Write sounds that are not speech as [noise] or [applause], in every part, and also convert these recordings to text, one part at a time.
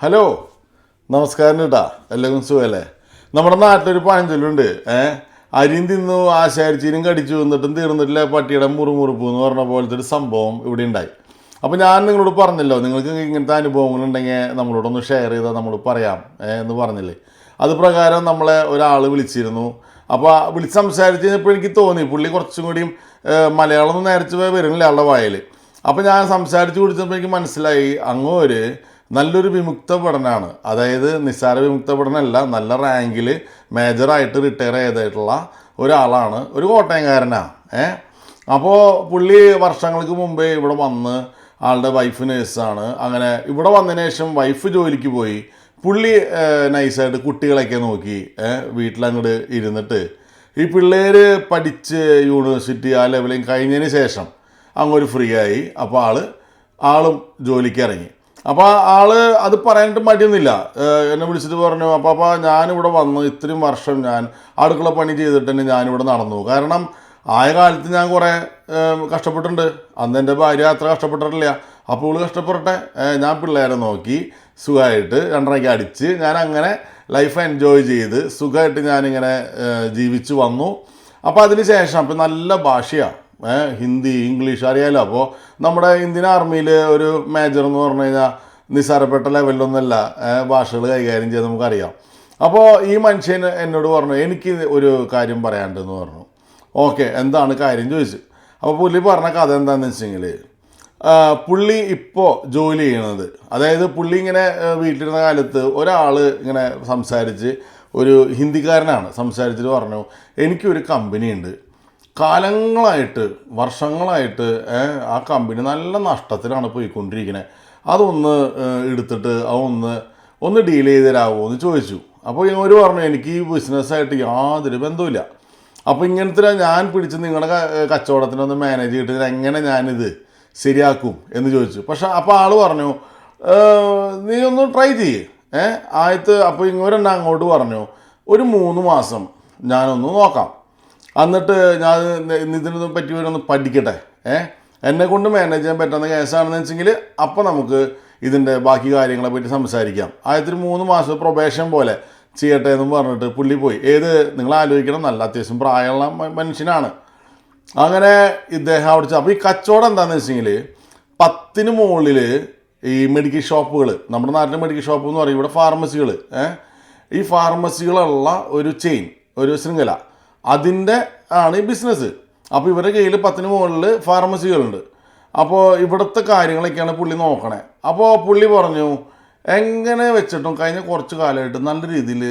Hello. നമസ്കാരം കേട്ടാ എല്ലാവർക്കും സുഖമല്ലേ നമ്മുടെ നാട്ടിലൊരു പഴഞ്ചൊല്ലുണ്ട്. ഏ? അരിയും തിന്നു ആശാരിച്ചീനും കടിച്ചു എന്നിട്ടും തീർന്നിട്ടില്ല പട്ടിയുടെ മുറുമുറുപ്പ് എന്ന് പറഞ്ഞ പോലത്തെ ഒരു സംഭവം ഇവിടെ ഉണ്ടായി. അപ്പോൾ ഞാൻ നിങ്ങളോട് പറഞ്ഞല്ലോ നിങ്ങൾക്ക് ഇങ്ങനത്തെ അനുഭവങ്ങളുണ്ടെങ്കിൽ നമ്മളോടൊന്ന് ഷെയർ ചെയ്താൽ നമ്മൾ പറയാം എന്ന് പറഞ്ഞില്ലേ. അത് പ്രകാരം നമ്മളെ ഒരാൾ വിളിച്ചിരുന്നു. അപ്പോൾ വിളിച്ച് സംസാരിച്ച് കഴിഞ്ഞപ്പോൾ എനിക്ക് തോന്നി പുള്ളി കുറച്ചും കൂടിയും മലയാളം നേരത്തെ വരുന്നില്ല ആളുടെ വായിൽ അപ്പോൾ ഞാൻ സംസാരിച്ച് കുടിച്ചപ്പോൾ എനിക്ക് മനസ്സിലായി അങ്ങോര് നല്ലൊരു വിമുക്ത പഠനമാണ് അതായത് നിസ്സാര വിമുക്ത പഠനമല്ല നല്ല റാങ്കിൽ മേജറായിട്ട് റിട്ടയർ ചെയ്തിട്ടുള്ള ഒരാളാണ്. ഒരു കോട്ടയംകാരനാണ് ഏ? അപ്പോൾ പുള്ളി വർഷങ്ങൾക്ക് മുമ്പേ ഇവിടെ വന്ന് ആളുടെ വൈഫ് നേഴ്സാണ് അങ്ങനെ ഇവിടെ വന്നതിന് ശേഷം വൈഫ് ജോലിക്ക് പോയി. പുള്ളി നൈസായിട്ട് കുട്ടികളൊക്കെ നോക്കി വീട്ടിലങ്ങോട്ട് ഇരുന്നിട്ട്. ഈ പിള്ളേർ പഠിച്ച് യൂണിവേഴ്സിറ്റി ആ ലെവലിൽ കഴിഞ്ഞതിന് ശേഷം അങ്ങൊരു ഫ്രീ ആയി. അപ്പോൾ ആൾ ആളും ജോലിക്ക് ഇറങ്ങി. അപ്പോൾ ആൾ അത് പറയാനായിട്ട് മടിയൊന്നുമില്ല. എന്നെ വിളിച്ചിട്ട് പറഞ്ഞു അപ്പോൾ അപ്പോൾ ഞാനിവിടെ വന്നു. ഇത്രയും വർഷം ഞാൻ അടുക്കള പണി ചെയ്തിട്ട് തന്നെ ഞാനിവിടെ നടന്നു. കാരണം ആയ കാലത്ത് ഞാൻ കുറേ കഷ്ടപ്പെട്ടിട്ടുണ്ട്. അന്ന് എന്റെ ഭാര്യ അത്ര കഷ്ടപ്പെട്ടിട്ടില്ല. അപ്പോൾ ഇവൾ കഷ്ടപ്പെടട്ടെ. ഞാൻ പിള്ളേരെ നോക്കി സുഖമായിട്ട് രണ്ടരയ്ക്ക് അടിച്ച് ഞാൻ അങ്ങനെ ലൈഫ് എൻജോയ് ചെയ്ത് സുഖമായിട്ട് ഞാനിങ്ങനെ ജീവിച്ചു വന്നു. അപ്പോൾ അതിന് ശേഷം അപ്പം നല്ല ഭാഷയാണ് ഹിന്ദി ഇംഗ്ലീഷ് അറിയാലോ. അപ്പോൾ നമ്മുടെ ഇന്ത്യൻ ആർമിയിൽ ഒരു മേജർ എന്ന് പറഞ്ഞു കഴിഞ്ഞാൽ നിസ്സാരപ്പെട്ട ലെവലിലൊന്നുമല്ല ഏഹ് ഭാഷകൾ കൈകാര്യം ചെയ്ത് നമുക്കറിയാം. അപ്പോൾ ഈ മനുഷ്യൻ എന്നോട് പറഞ്ഞു എനിക്ക് ഒരു കാര്യം പറയാനുണ്ടെന്ന് പറഞ്ഞു. ഓക്കെ എന്താണ് കാര്യം ചോദിച്ചു അപ്പോൾ പുള്ളി പറഞ്ഞ കഥ എന്താണെന്ന് വെച്ചെങ്കിൽ പുള്ളി ഇപ്പോൾ ജോലി ചെയ്യണത് അതായത് പുള്ളി ഇങ്ങനെ വീട്ടിലിരുന്ന കാലത്ത് ഒരാൾ ഇങ്ങനെ സംസാരിച്ച് ഒരു ഹിന്ദിക്കാരനാണ്. സംസാരിച്ചിട്ട് പറഞ്ഞു എനിക്കൊരു കമ്പനി ഉണ്ട്. കാലങ്ങളായിട്ട് വർഷങ്ങളായിട്ട് ആ കമ്പനി നല്ല നഷ്ടത്തിലാണ് പോയിക്കൊണ്ടിരിക്കുന്നത് അതൊന്ന് എടുത്തിട്ട് അതൊന്ന് ഒന്ന് ഡീൽ ചെയ്ത് തരാമോ എന്ന് ചോദിച്ചു. അപ്പോൾ ഇവർ പറഞ്ഞു എനിക്ക് ഈ ബിസിനസ്സായിട്ട് യാതൊരു ബന്ധവുമില്ല. അപ്പോൾ ഇങ്ങനത്തെ ഞാൻ പിടിച്ച് നിങ്ങളുടെ കച്ചവടത്തിനൊന്ന് മാനേജ് ചെയ്തിട്ട് എങ്ങനെ ഞാനിത് ശരിയാക്കും എന്ന് ചോദിച്ചു. പക്ഷെ അപ്പോൾ ആൾ പറഞ്ഞു നീ ഒന്ന് ട്രൈ ചെയ്യ്. ഏ ആയത്ത് അപ്പോൾ ഇങ്ങോട്ട് അങ്ങോട്ട് പറഞ്ഞു ഒരു മൂന്ന് മാസം ഞാനൊന്ന് നോക്കാം. എന്നിട്ട് ഞാൻ ഇത് ഇതിനൊന്നും പറ്റി ഒന്ന് പഠിക്കട്ടെ. ഏ? എന്നെ കൊണ്ട് മാനേജ് ചെയ്യാൻ പറ്റുന്ന കേസാണെന്ന് വെച്ചെങ്കിൽ അപ്പോൾ നമുക്ക് ഇതിന്റെ ബാക്കി കാര്യങ്ങളെ പറ്റി സംസാരിക്കാം. ആദ്യത്തിൽ മൂന്ന് മാസം പ്രൊബേഷൻ പോലെ ചെയ്യട്ടെ എന്ന് പറഞ്ഞിട്ട് പുള്ളി പോയി. ഏത്? നിങ്ങൾ ആലോചിക്കണം. നല്ല അത്യാവശ്യം പ്രായമുള്ള മനുഷ്യനാണ്. അങ്ങനെ ഇദ്ദേഹം അവിടെ അപ്പോൾ ഈ കച്ചവടം എന്താണെന്ന് വെച്ചെങ്കിൽ പത്തിന് മുകളിൽ ഈ മെഡിക്കൽ ഷോപ്പുകൾ നമ്മുടെ നാട്ടിലെ മെഡിക്കൽ ഷോപ്പ് എന്ന് പറയും ഇവിടെ ഫാർമസികൾ ഈ ഫാർമസികളുള്ള ഒരു ചെയിൻ ഒരു ശൃംഖല. അതിന്റെ ആണ് ഈ ബിസിനസ് അപ്പോൾ ഇവരുടെ കയ്യിൽ പത്തിന് മുകളിൽ ഫാർമസികളുണ്ട് അപ്പോൾ ഇവിടുത്തെ കാര്യങ്ങളൊക്കെയാണ് പുള്ളി നോക്കണേ. അപ്പോൾ പുള്ളി പറഞ്ഞു എങ്ങനെ വെച്ചിട്ടും കഴിഞ്ഞ കുറച്ച് കാലമായിട്ട് നല്ല രീതിയിൽ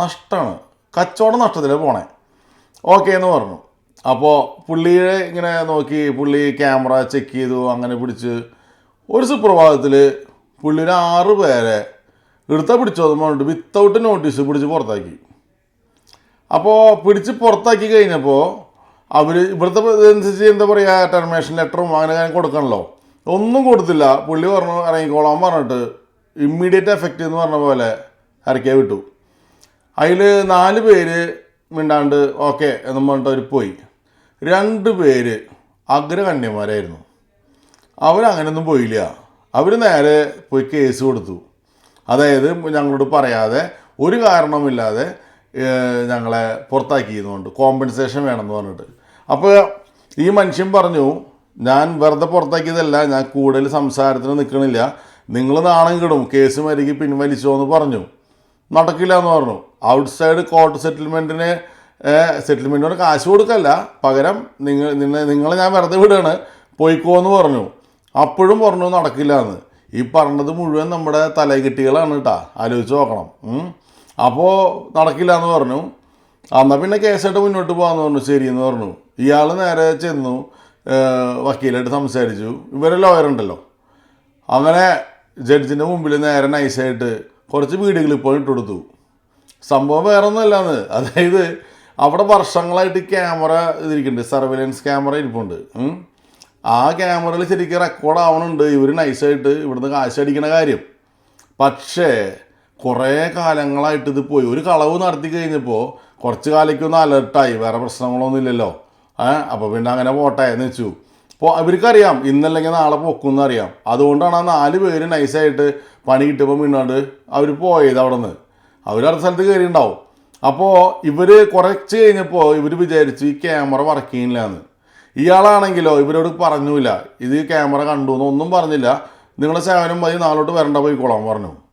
നഷ്ടമാണ്. കച്ചവടം നഷ്ടത്തിലാണ് പോണേ. ഓക്കെ എന്ന് പറഞ്ഞു. അപ്പോൾ പുള്ളിയെ ഇങ്ങനെ നോക്കി പുള്ളി ക്യാമറ ചെക്ക് ചെയ്തു അങ്ങനെ പിടിച്ച് ഒരു സുപ്രഭാതത്തിൽ പുള്ളി ഒരു ആറ് പേരെ എടുത്താൽ പിടിച്ചോ പറഞ്ഞിട്ട് വിത്തൗട്ട് നോട്ടീസ് പിടിച്ച് പുറത്താക്കി. അപ്പോൾ പിടിച്ച് പുറത്താക്കി കഴിഞ്ഞപ്പോൾ അവർ ഇവിടുത്തെ അനുസരിച്ച് എന്താ പറയുക ടെർമിനേഷൻ ലെറ്ററും അങ്ങനെ കാര്യം കൊടുക്കണല്ലോ. ഒന്നും കൊടുത്തില്ല. പുള്ളി പറഞ്ഞു ഇറങ്ങിക്കോളാൻ പറഞ്ഞിട്ട് ഇമ്മീഡിയറ്റ് എഫക്റ്റ് എന്ന് പറഞ്ഞ പോലെ ഇറക്കിയ വിട്ടു. അതിൽ നാല് പേര് മിണ്ടാണ്ട് ഓക്കെ എന്ന് പറഞ്ഞിട്ട് അവർ പോയി. രണ്ട് പേര് അഗ്രകണ്യന്മാരായിരുന്നു അവരങ്ങനെയൊന്നും പോയില്ല. അവർ നേരെ പോയി കേസ് കൊടുത്തു. അതായത് ഞങ്ങളോട് പറയാതെ ഒരു കാരണമില്ലാതെ ഞങ്ങളെ പുറത്താക്കിയിരുന്നുണ്ട് കോമ്പൻസേഷൻ വേണമെന്ന് പറഞ്ഞിട്ട്. അപ്പോൾ ഈ മനുഷ്യൻ പറഞ്ഞു ഞാൻ വെറുതെ പുറത്താക്കിയതല്ല ഞാൻ കൂടുതൽ സംസാരത്തിന് നിൽക്കണില്ല നിങ്ങൾ നാണം കിടും കേസ് മരുകി പിൻവലിച്ചോ എന്ന് പറഞ്ഞു. നടക്കില്ല എന്ന് പറഞ്ഞു. ഔട്ട്സൈഡ് കോർട്ട് സെറ്റിൽമെന്റിന് സെറ്റിൽമെന്റിന് കാശ് കൊടുക്കല്ല. പകരം നിങ്ങൾ നിങ്ങളെ ഞാൻ വെറുതെ വിടുകയാണ് പോയിക്കോ എന്ന് പറഞ്ഞു. അപ്പോഴും പറഞ്ഞു നടക്കില്ല എന്ന്. ഈ പറഞ്ഞത് മുഴുവൻ നമ്മുടെ തലകെട്ടികളാണ് കേട്ടാ. ആലോചിച്ച് നോക്കണം. അപ്പോൾ നടക്കില്ല എന്ന് പറഞ്ഞു. എന്നാൽ പിന്നെ കേസായിട്ട് മുന്നോട്ട് പോകാമെന്ന് പറഞ്ഞു ശരി എന്ന് പറഞ്ഞു. ഇയാൾ നേരെ ചെന്നു വക്കീലായിട്ട് സംസാരിച്ചു. ഇവരെ ലോയർ ഉണ്ടല്ലോ. അങ്ങനെ ജഡ്ജിന്റെ മുമ്പിൽ നേരെ നൈസായിട്ട് കുറച്ച് വീടുകൾ ഇപ്പോൾ ഇട്ട് കൊടുത്തു. സംഭവം വേറെ ഒന്നുമല്ലാന്ന് അതായത് അവിടെ വർഷങ്ങളായിട്ട് ക്യാമറ ഇതിരിക്കുന്നുണ്ട് സർവൈലൻസ് ക്യാമറ ഇരിപ്പുണ്ട്. ആ ക്യാമറയിൽ ശരിക്കും റെക്കോർഡ് ആവണുണ്ട്. ഇവർ നൈസായിട്ട് ഇവിടുന്ന് കാശ് അടിക്കണ കാര്യം. പക്ഷേ കുറേ കാലങ്ങളായിട്ട് ഇത് പോയി. ഒരു കളവ് നടത്തി കഴിഞ്ഞപ്പോൾ കുറച്ച് കാലയ്ക്കൊന്ന് അലർട്ടായി. വേറെ പ്രശ്നങ്ങളൊന്നും ഇല്ലല്ലോ. ഏ അപ്പോൾ പിന്നെ അങ്ങനെ പോട്ടെ എന്ന് വെച്ചു. അപ്പോൾ അവർക്കറിയാം ഇന്നല്ലെങ്കിൽ നാളെ പൊക്കുമെന്ന് അറിയാം. അതുകൊണ്ടാണ് ആ നാല് പേര് നൈസായിട്ട് പണി കിട്ടിയപ്പോൾ വീണാണ്ട് അവർ പോയത് അവിടെ നിന്ന് അവർ അടുത്ത സ്ഥലത്ത് കയറിയിട്ടുണ്ടാവും അപ്പോൾ ഇവർ കുറച്ച് കഴിഞ്ഞപ്പോൾ ഇവർ വിചാരിച്ചു ഈ ക്യാമറ വർക്ക് ചെയ്യില്ല എന്ന്. ഇയാളാണെങ്കിലോ ഇവരോട് പറഞ്ഞില്ല ഇത് ക്യാമറ കണ്ടു എന്നൊന്നും പറഞ്ഞില്ല. നിങ്ങളുടെ സേവനം മതി നാളോട്ട് വരണ്ട പോയിക്കോളാം പറഞ്ഞു.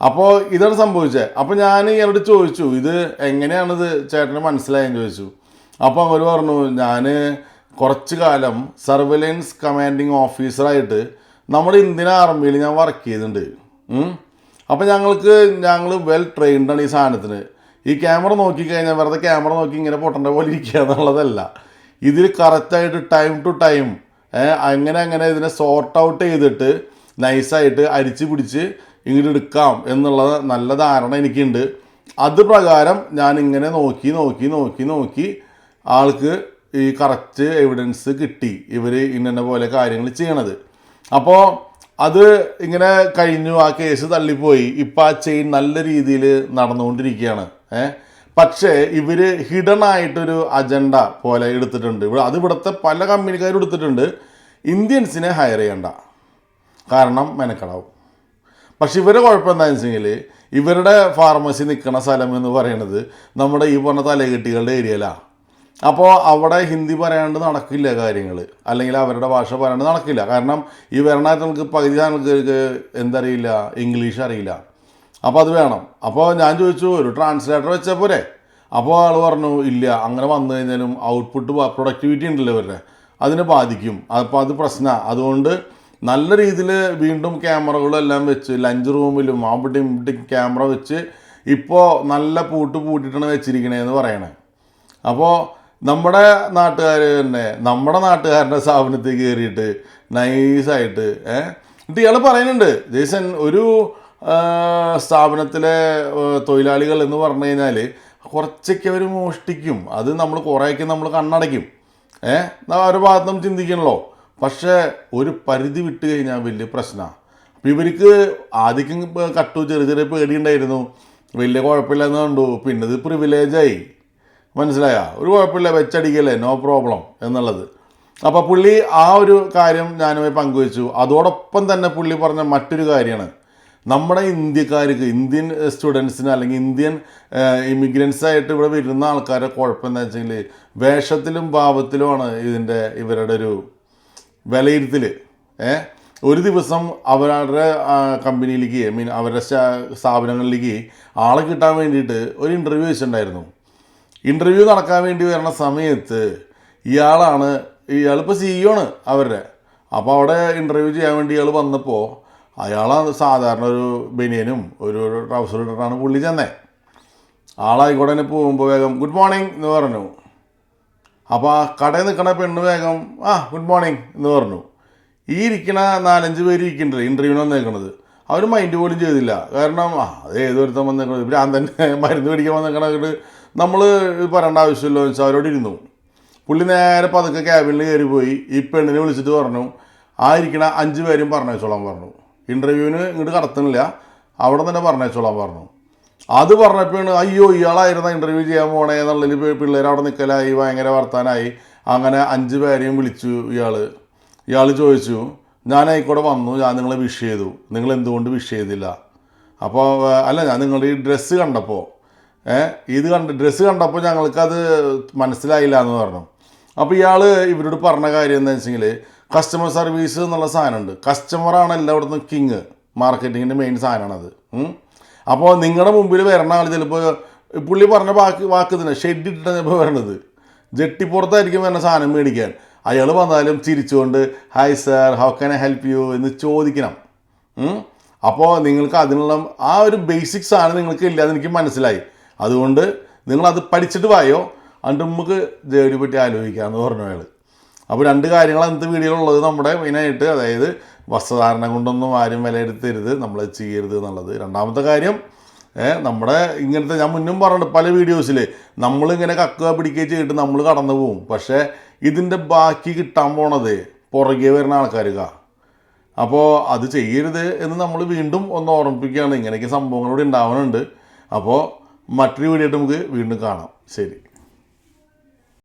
അപ്പോൾ ഇതാണ് സംഭവിച്ചത് അപ്പോൾ ഞാൻ ഇയാളോട് ചോദിച്ചു ഇത് എങ്ങനെയാണിത് ചേട്ടന് മനസ്സിലായെന്ന് ചോദിച്ചു. അപ്പോൾ അവർ പറഞ്ഞു ഞാൻ കുറച്ച് കാലം സർവൈലൻസ് കമാൻഡിങ് ഓഫീസറായിട്ട് നമ്മുടെ ഇന്ത്യൻ ആർമിയിൽ ഞാൻ വർക്ക് ചെയ്തിട്ടുണ്ട്. അപ്പോൾ ഞങ്ങൾക്ക് ഞങ്ങൾ വെൽ ട്രെയിൻഡാണ് ഈ സാധനത്തിന്. ഈ ക്യാമറ നോക്കിക്കഴിഞ്ഞാൽ വെറുതെ ക്യാമറ നോക്കി ഇങ്ങനെ പൊട്ടേണ്ട പോലെ ഇരിക്കുക എന്നുള്ളതല്ല. ഇതിൽ കറക്റ്റായിട്ട് ടൈം ടു ടൈം അങ്ങനെ അങ്ങനെ ഇതിനെ സോർട്ട് ഔട്ട് ചെയ്തിട്ട് നൈസായിട്ട് അരിച്ച് പിടിച്ച് ഇങ്ങോട്ട് എടുക്കാം എന്നുള്ള നല്ല ധാരണ എനിക്കുണ്ട്. അത് പ്രകാരം ഞാൻ ഇങ്ങനെ നോക്കി നോക്കി നോക്കി നോക്കി ആൾക്ക് ഈ കറക്റ്റ് എവിഡൻസ് കിട്ടി. ഇവർ ഇന്ന പോലെ കാര്യങ്ങൾ ചെയ്യണത്. അപ്പോൾ അത് ഇങ്ങനെ കഴിഞ്ഞു ആ കേസ് തള്ളിപ്പോയി. ഇപ്പം ആ ചെയിൻ നല്ല രീതിയിൽ നടന്നുകൊണ്ടിരിക്കുകയാണ്. ഏ? പക്ഷേ ഇവർ ഹിഡൻ ആയിട്ടൊരു അജണ്ട പോലെ എടുത്തിട്ടുണ്ട്. ഇവിടെ അത് ഇവിടുത്തെ പല കമ്പനിക്കാരും എടുത്തിട്ടുണ്ട്. ഇന്ത്യൻസിനെ ഹയർ ചെയ്യണ്ട. കാരണം മെനക്കെടാവും. പക്ഷെ ഇവരെ കുഴപ്പം എന്താണെന്ന് വെച്ചെങ്കിൽ ഇവരുടെ ഫാർമസി നിൽക്കുന്ന സ്ഥലം എന്ന് പറയുന്നത് നമ്മുടെ ഈ പറഞ്ഞ തലകെട്ടികളുടെ ഏരിയയിലാണ് അപ്പോൾ അവിടെ ഹിന്ദി പറയാണ്ട് നടക്കില്ല കാര്യങ്ങൾ അല്ലെങ്കിൽ അവരുടെ ഭാഷ പറയാണ്ട് നടക്കില്ല. കാരണം ഈ വരണാറ്റങ്ങൾക്ക് പകുതി ആളുകൾക്ക് എന്തറിയില്ല ഇംഗ്ലീഷ് അറിയില്ല. അപ്പോൾ അത് വേണം. അപ്പോൾ ഞാൻ ചോദിച്ചു ഒരു ട്രാൻസ്ലേറ്റർ വെച്ചാൽ പോരെ? അപ്പോൾ ആൾ പറഞ്ഞു ഇല്ല അങ്ങനെ വന്നു കഴിഞ്ഞാലും ഔട്ട്പുട്ട് പ്രൊഡക്ടിവിറ്റി ഉണ്ടല്ലോ ഇവരുടെ. അതിനെ ബാധിക്കും. അപ്പോൾ അത് പ്രശ്നമാണ് അതുകൊണ്ട് നല്ല രീതിയിൽ വീണ്ടും ക്യാമറകളെല്ലാം വെച്ച് ലഞ്ച് റൂമിലും അവിടെയും ഇവിടെയും ക്യാമറ വെച്ച് ഇപ്പോൾ നല്ല പൂട്ട് പൂട്ടിയിട്ടാണ് വെച്ചിരിക്കണേന്ന് പറയണേ. അപ്പോൾ നമ്മുടെ നാട്ടുകാർ തന്നെ നമ്മുടെ നാട്ടുകാരുടെ സ്ഥാപനത്തിൽ കയറിയിട്ട് നൈസായിട്ട് ഏഹ് എന്നിട്ട് ഇയാൾ പറയുന്നുണ്ട് ജേസൻ ഒരു സ്ഥാപനത്തിലെ തൊഴിലാളികൾ എന്ന് പറഞ്ഞു കഴിഞ്ഞാൽ കുറച്ചൊക്കെ അവർ മോഷ്ടിക്കും. അത് നമ്മൾ കുറേയൊക്കെ നമ്മൾ കണ്ണടയ്ക്കും. ഏഹ് ഒരു ഭാഗത്തും ചിന്തിക്കണല്ലോ. പക്ഷേ ഒരു പരിധി വിട്ട് കഴിഞ്ഞാൽ വലിയ പ്രശ്നമാണ് അപ്പോൾ ഇവർക്ക് ആദ്യം കട്ടു ചെറിയ ചെറിയ പേടിയുണ്ടായിരുന്നു. വലിയ കുഴപ്പമില്ലെന്ന് കണ്ടു. പിന്നെ ഇത് പ്രിവിലേജായി മനസ്സിലായ? ഒരു കുഴപ്പമില്ല വെച്ചടിക്കല്ലേ നോ പ്രോബ്ലം എന്നുള്ളത്. അപ്പോൾ പുള്ളി ആ ഒരു കാര്യം ഞാനുമായി പങ്കുവച്ചു. അതോടൊപ്പം തന്നെ പുള്ളി പറഞ്ഞ മറ്റൊരു കാര്യമാണ്. നമ്മുടെ ഇന്ത്യക്കാർക്ക് ഇന്ത്യൻ സ്റ്റുഡൻസിന് അല്ലെങ്കിൽ ഇന്ത്യൻ ഇമിഗ്രൻസ് ആയിട്ട് ഇവിടെ വരുന്ന ആൾക്കാരെ കുഴപ്പം എന്താ വെച്ചെങ്കിൽ വേഷത്തിലും ഭാവത്തിലുമാണ് ഇതിന്റെ ഇവരുടെ ഒരു വിലയിരുത്തൽ ഏ? ഒരു ദിവസം അവരുടെ കമ്പനിയിലേക്ക് ഐ മീൻ അവരുടെ സ്ഥാപനങ്ങളിലേക്ക് ആളെ കിട്ടാൻ വേണ്ടിയിട്ട് ഒരു ഇന്റർവ്യൂ വെച്ചിട്ടുണ്ടായിരുന്നു. ഇന്റർവ്യൂ നടക്കാൻ വേണ്ടി വരുന്ന സമയത്ത് ഇയാളാണ് ഇയാളിപ്പോൾ സിഇഒ ആണ് അവരുടെ. അപ്പോൾ അവിടെ ഇന്റർവ്യൂ ചെയ്യാൻ വേണ്ടി ഇയാൾ വന്നപ്പോൾ അയാളാണ് സാധാരണ ഒരു ബനിയനും ഒരു ട്രൗസർ ഇട്ടിട്ടാണ് പുള്ളി ചെന്നേ. ആളായിക്കോട്ടെ തന്നെ പോകുമ്പോൾ വേഗം ഗുഡ് മോർണിംഗ് എന്ന് പറഞ്ഞു. അപ്പോൾ ആ കടയിൽ നിൽക്കണ പെണ്ണ് വേഗം ആ ഗുഡ് മോർണിംഗ് എന്ന് പറഞ്ഞു. ഈ ഇരിക്കണ നാലഞ്ച് പേര് ഇരിക്കുന്നുണ്ട് ഇന്റർവ്യൂവിന് വന്നേക്കണത്. അവർ മൈൻഡ് പോലും ചെയ്തില്ല. കാരണം ആ അത് ഏതൊരുത്തം വന്നേക്കണത്? ഞാൻ തന്നെ [laughs] മരുന്ന് പിടിക്കാൻ വന്നേക്കണത് നമ്മൾ പറയേണ്ട ആവശ്യമില്ലോ എന്ന് വെച്ചാൽ അവരോട് ഇരുന്നു. പുള്ളി നേരെ പതുക്കെ ക്യാബിനിൽ കയറി പോയി ഈ പെണ്ണിനെ വിളിച്ചിട്ട് പറഞ്ഞു ആ ഇരിക്കണ അഞ്ച് പേരും പറഞ്ഞേച്ചോളാൻ പറഞ്ഞു. ഇന്റർവ്യൂവിന് ഇങ്ങോട്ട് കടത്തുന്നില്ല. അവിടെ തന്നെ പറഞ്ഞേച്ചോളാൻ പറഞ്ഞു. അത് പറഞ്ഞപ്പോഴാണ് അയ്യോ ഇയാളായിരുന്ന ഇന്റർവ്യൂ ചെയ്യാൻ പോണേ എന്നുള്ളതിൽ പിള്ളേർ അവിടെ നിൽക്കലായി ഭയങ്കര വർത്താനായി. അങ്ങനെ അഞ്ച് പേരെയും വിളിച്ചു ഇയാൾ ഇയാൾ ചോദിച്ചു ഞാൻ ആയിക്കോടെ വന്നു ഞാൻ നിങ്ങളെ വിഷ് ചെയ്തു. നിങ്ങൾ എന്തുകൊണ്ട് വിഷ് ചെയ്തില്ല? അപ്പോൾ അല്ല ഞാൻ നിങ്ങളുടെ ഈ ഡ്രസ്സ് കണ്ടപ്പോൾ ഇത് കണ്ട് ഡ്രസ്സ് കണ്ടപ്പോൾ ഞങ്ങൾക്കത് മനസ്സിലായില്ല എന്ന് പറഞ്ഞു. അപ്പോൾ ഇയാൾ ഇവരോട് പറഞ്ഞ കാര്യം എന്താ വെച്ചെങ്കിൽ കസ്റ്റമർ സർവീസ് എന്നുള്ള സാധനമുണ്ട്. കസ്റ്റമറാണ് എല്ലായിടത്തും കിങ് മാർക്കറ്റിങ്ങിന്റെ മെയിൻ സാധനമാണത്. അപ്പോൾ നിങ്ങളുടെ മുമ്പിൽ വരണ ആൾ ചിലപ്പോൾ പുള്ളി പറഞ്ഞ വാക്ക് വാക്ക് തന്നെ ഷെഡ് ഇട്ടിട്ടാണ് ചിലപ്പോൾ വരണത്. ജെട്ടിപ്പുറത്തായിരിക്കും വരുന്ന സാധനം മേടിക്കാൻ. അയാൾ വന്നാലും ചിരിച്ചുകൊണ്ട് hi sir how can I help you എന്ന് ചോദിക്കണം. അപ്പോൾ നിങ്ങൾക്ക് അതിനുള്ള ആ ഒരു ബേസിക് സാധനം നിങ്ങൾക്ക് ഇല്ല എന്ന് എനിക്ക് മനസ്സിലായി. അതുകൊണ്ട് നിങ്ങളത് പഠിച്ചിട്ട് വായോ? എന്നിട്ട് നമുക്ക് ജോലി പറ്റി ആലോചിക്കാമെന്ന് പറഞ്ഞു അയാൾ അപ്പോൾ രണ്ട് കാര്യങ്ങൾ അന്നത്തെ വീഡിയോയിലുള്ളത്. നമ്മുടെ മെയിനായിട്ട് അതായത് വസ്ത്രധാരണം കൊണ്ടൊന്നും ആരും വിലയിരുത്തരുത് നമ്മൾ ചെയ്യരുത് എന്നുള്ളത്. രണ്ടാമത്തെ കാര്യം നമ്മുടെ ഇങ്ങനത്തെ ഞാൻ മുന്നും പറഞ്ഞിട്ടുണ്ട് പല വീഡിയോസിൽ നമ്മളിങ്ങനെ കക്കുക പിടിക്കുകയും ചെയ്തിട്ട് നമ്മൾ കടന്നു പോകും പക്ഷേ ഇതിന്റെ ബാക്കി കിട്ടാൻ പോണത് പുറകെ വരുന്ന ആൾക്കാരുക അപ്പോൾ അത് ചെയ്യരുത് എന്ന് നമ്മൾ വീണ്ടും ഒന്ന് ഓർമ്മിപ്പിക്കുകയാണ്. ഇങ്ങനെയൊക്കെ സംഭവങ്ങളോട് ഉണ്ടാവുന്നുണ്ട് അപ്പോൾ മറ്റൊരു വീഡിയോ നമുക്ക് വീണ്ടും കാണാം. ശരി.